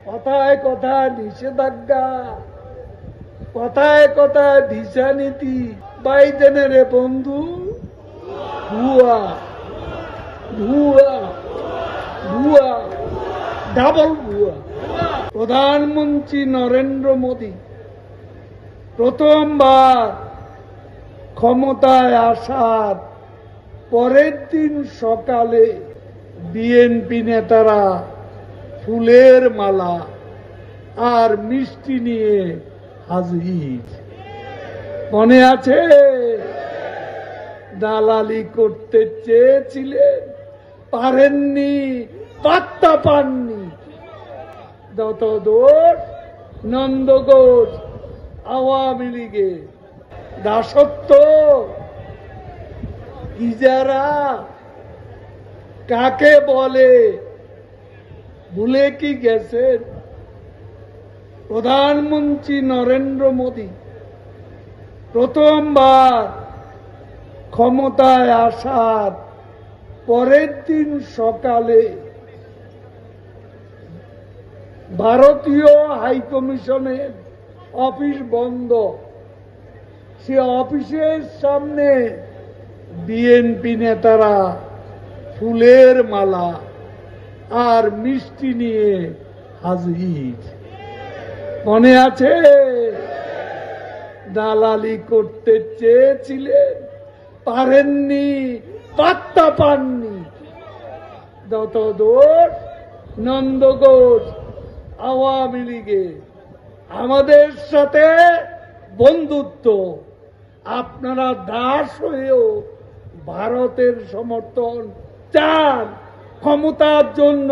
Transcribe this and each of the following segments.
কথায় কথায় নিষেধাজ্ঞা, কথায় কথায় ভিসা নীতি। বাইদেনে রে বন্ধু, ভুয়া ভুয়া ভুয়া, ডাবল ভুয়া। প্রধানমন্ত্রী নরেন্দ্র মোদী, প্রথমবার ক্ষমতায় আসার পরের দিন সকালে বিএনপি নেতারা ফুলের মালা আর মিষ্টি নিয়ে হাজির। মনে আছে? দালালি করতে চেয়েছিলেন, পারেননি, পাত্তা পাননি। যত দোষ নন্দঘোষ আওয়ামী লীগে দাসত্ব। ইজারা কাকে বলে ভুলে কি গেছেন প্রধানমন্ত্রী নরেন্দ্র মোদী প্রথমবার ক্ষমতায় আসার পরের দিন সকালে ভারতীয় হাইকমিশনের অফিস বন্ধ। সে অফিসের সামনে বিএনপি নেতারা ফুলের মালা আর মিষ্টি নিয়ে হাজির। মনে আছে? দালালি করতে চেয়েছিলেন, পারেননি, পাত্তা পাননি। যত দোষ নন্দঘোষ আওয়ামী লীগে আমাদের সাথে বন্ধুত্ব। আপনারা দাস হয়েও ভারতের সমর্থন চান। ক্ষমতার জন্য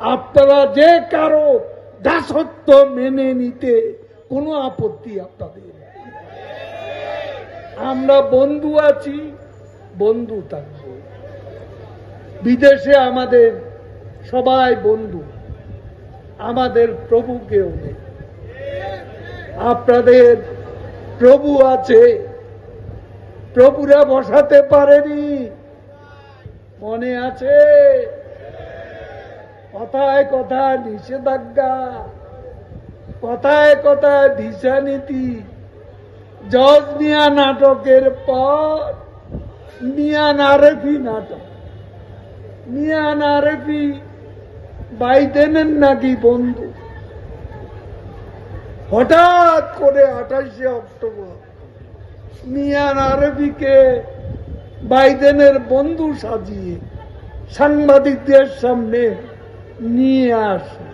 আপনারা যে কারও দাসত্ব মেনে নিতে কোনো আপত্তি আপনাদের আমরা বন্ধু আছি, বন্ধু থাকব। বিদেশে আমাদের সবাই বন্ধু। আমাদের প্রভু কেউ নেই। আপনাদের প্রভু আছে। প্রভুরা বসাতে পারেনি। মনে আছে? কথায় কথায় নিষেধাজ্ঞা, কথায় কথায় ভিসা নীতি, জজ মিয়া নাটকের পর মিয়ান আরেফি নাটক। মিয়ান আরেফি বাইডেনের নাকি বন্ধু? হঠাৎ করে আঠাশে অক্টোবর মিয়ান আরবিকে বাইডেনের বন্ধু সাজিয়ে সাংবাদিকদের সামনে নিয়ে আসে।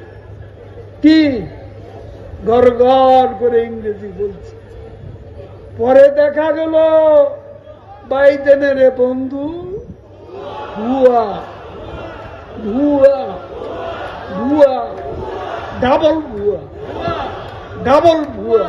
কি? গড় গড় করে ইংরেজি বলছে। পরে দেখা গেল বাইডেনের বন্ধু ভুয়া ভুয়া ভুয়া, ডাবল ভুয়া ডাবল ভুয়া।